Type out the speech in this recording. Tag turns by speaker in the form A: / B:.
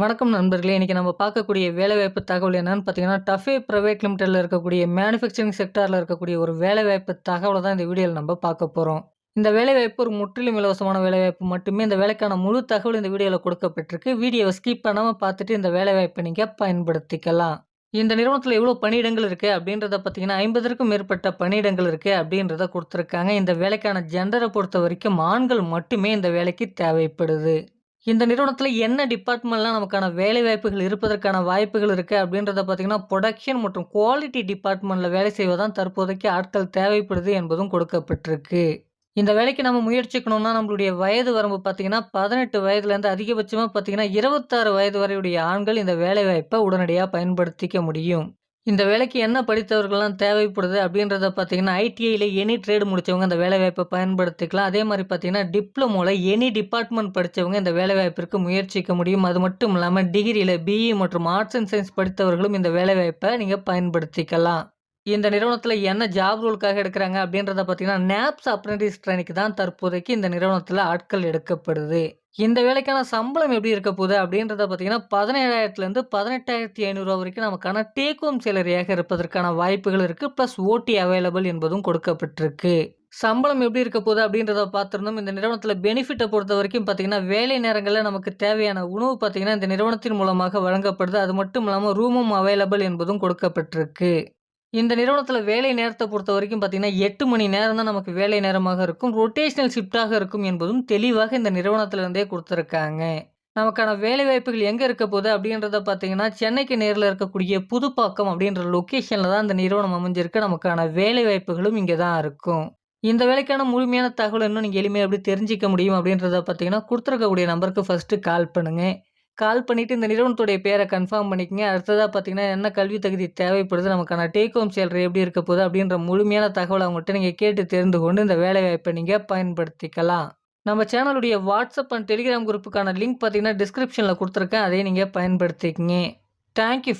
A: வணக்கம் நண்பர்களே! இன்றைக்கி நம்ம பார்க்கக்கூடிய வேலைவாய்ப்பு தகவல் என்னென்னு பார்த்தீங்கன்னா, டஃபே ப்ரைவேட் லிமிடெட்ல இருக்கக்கூடிய மேனுஃபேக்சரிங் செக்டாரில் இருக்கக்கூடிய ஒரு வேலைவாய்ப்பு தகவலை தான் இந்த வீடியோவில் நம்ம பார்க்க போகிறோம் இந்த வேலைவாய்ப்பு ஒரு முற்றிலும் இலவசமான வேலைவாய்ப்பு மட்டுமே. இந்த வேலைக்கான முழு தகவல் இந்த வீடியோவில் கொடுக்கப்பட்டிருக்கு. வீடியோவை ஸ்கிப் பண்ணாமல் பார்த்துட்டு இந்த வேலைவாய்ப்பை நீங்கள் பயன்படுத்திக்கலாம். இந்த நிறுவனத்தில் எவ்வளோ பணியிடங்கள் இருக்குது அப்படின்றத பார்த்தீங்கன்னா, 50ற்கும் மேற்பட்ட பணியிடங்கள் இருக்குது அப்படின்றத கொடுத்துருக்காங்க இந்த வேலைக்கான ஜென்டரை பொறுத்த வரைக்கும் ஆண்கள் மட்டுமே இந்த வேலைக்கு தேவைப்படுது. இந்த நிறுவனத்தில் என்ன டிபார்ட்மெண்ட்லாம் நமக்கான வேலைவாய்ப்புகள் இருப்பதற்கான வாய்ப்புகள் இருக்குது அப்படின்றத பார்த்தீங்கன்னா, ப்ரொடக்ஷன் மற்றும் குவாலிட்டி டிபார்ட்மெண்ட்டில் வேலை செய்வதான் தற்போதைக்கு ஆட்கள் தேவைப்படுது என்பதும் கொடுக்கப்பட்டிருக்கு. இந்த வேலைக்கு நம்ம முயற்சிக்கணும்னா, நம்மளுடைய வயது வரம்பு பார்த்தீங்கன்னா, பதினெட்டு வயதுலேருந்து அதிகபட்சமாக பார்த்தீங்கன்னா, 26 வயது வரையுடைய ஆண்கள் இந்த வேலைவாய்ப்பை உடனடியாக பயன்படுத்திக்க முடியும். இந்த வேலைக்கு என்ன படித்தவர்கள்லாம் தேவைப்படுது அப்படின்றத பார்த்தீங்கன்னா, ஐடிஐயில் எனி ட்ரேடு முடித்தவங்க இந்த வேலைவாய்ப்பை பயன்படுத்திக்கலாம். அதே மாதிரி பார்த்தீங்கன்னா, டிப்ளமோவில் எனி டிபார்ட்மெண்ட் படிச்சவங்க இந்த வேலைவாய்ப்பிற்கு முயற்சிக்க முடியும். அது மட்டும் இல்லாமல் டிகிரியில் பிஇ மற்றும் ஆர்ட்ஸ் அண்ட் சயின்ஸ் படித்தவர்களும் இந்த வேலைவாய்ப்பை நீங்கள் பயன்படுத்திக்கலாம். இந்த நிறுவனத்தில் என்ன ஜாப் ரோலுக்காக எடுக்கிறாங்க அப்படின்றத பார்த்தீங்கன்னா, நேப்ஸ் அப்ரண்டிஸ் ட்ரெய்னிக்கு தான் தற்போதைக்கு இந்த நிறுவனத்தில் ஆட்கள் எடுக்கப்படுது. இந்த வேலைக்கான சம்பளம் எப்படி இருக்க போகுது அப்படின்றத பார்த்தீங்கன்னா, 17,000லேருந்து 18,500 வரைக்கும் நமக்கான டேக் ஹோம் சேலரியாக இருப்பதற்கான வாய்ப்புகள் இருக்குது ப்ளஸ் ஓடி அவைலபிள் என்பதும் கொடுக்கப்பட்டிருக்கு. சம்பளம் எப்படி இருக்க போகுது அப்படின்றத பார்த்துருந்தோம் இந்த நிறுவனத்தில் பெனிஃபிட்டை பொறுத்த வரைக்கும் பார்த்தீங்கன்னா, வேலை நேரங்களில் நமக்கு தேவையான உணவு பார்த்தீங்கன்னா, இந்த நிறுவனத்தின் மூலமாக வழங்கப்படுது. அது மட்டும் இல்லாமல் ரூமும் அவைலபிள் என்பதும் கொடுக்கப்பட்டிருக்கு. இந்த நிறுவனத்தில் வேலை நேரத்தை பொறுத்த வரைக்கும் பார்த்தீங்கன்னா, எட்டு மணி நேரம் தான் நமக்கு வேலை நேரமாக இருக்கும். ரொட்டேஷனல் ஷிஃப்ட்டாக இருக்கும் என்பதும் தெளிவாக இந்த நிறுவனத்திலிருந்தே கொடுத்துருக்காங்க நமக்கான வேலைவாய்ப்புகள் எங்கே இருக்க போகுது அப்படின்றத பார்த்தீங்கன்னா, சென்னைக்கு நேரில் இருக்கக்கூடிய புதுப்பாக்கம் அப்படின்ற லொக்கேஷனில் தான் இந்த நிறுவனம் அமைஞ்சிருக்கு. நமக்கான வேலைவாய்ப்புகளும் இங்கே தான் இருக்கும். இந்த வேலைக்கான முழுமையான தகவல் இன்னும் நீங்கள் எளிமையாக எப்படி தெரிஞ்சிக்க முடியும் அப்படின்றத பார்த்தீங்கன்னா, கொடுத்துருக்கக்கூடிய நம்பருக்கு ஃபர்ஸ்ட்டு கால் பண்ணுங்கள் கால் பண்ணிவிட்டு இந்த நிறுவனத்துடைய பேரை கன்ஃபார்ம் பண்ணிக்கங்க. அடுத்ததாக பார்த்தீங்கன்னா, என்ன கல்வி தகுதி தேவைப்படுது, நமக்கான டேக் ஹோம் சேலரி எப்படி இருக்க போகுது அப்படின்ற முழுமையான தகவலை அவங்கள்ட்ட நீங்கள் கேட்டு தெரிந்து கொண்டு இந்த வேலைவாய்ப்பை நீங்கள் பயன்படுத்திக்கலாம். நம்ம சேனலுடைய வாட்ஸ்அப் அண்ட் டெலிகிராம் குரூப்புக்கான லிங்க் பார்த்தீங்கன்னா, டிஸ்கிரிப்ஷனில் கொடுத்துருக்கேன் அதையும் நீங்கள் பயன்படுத்திக்கங்க. Thank you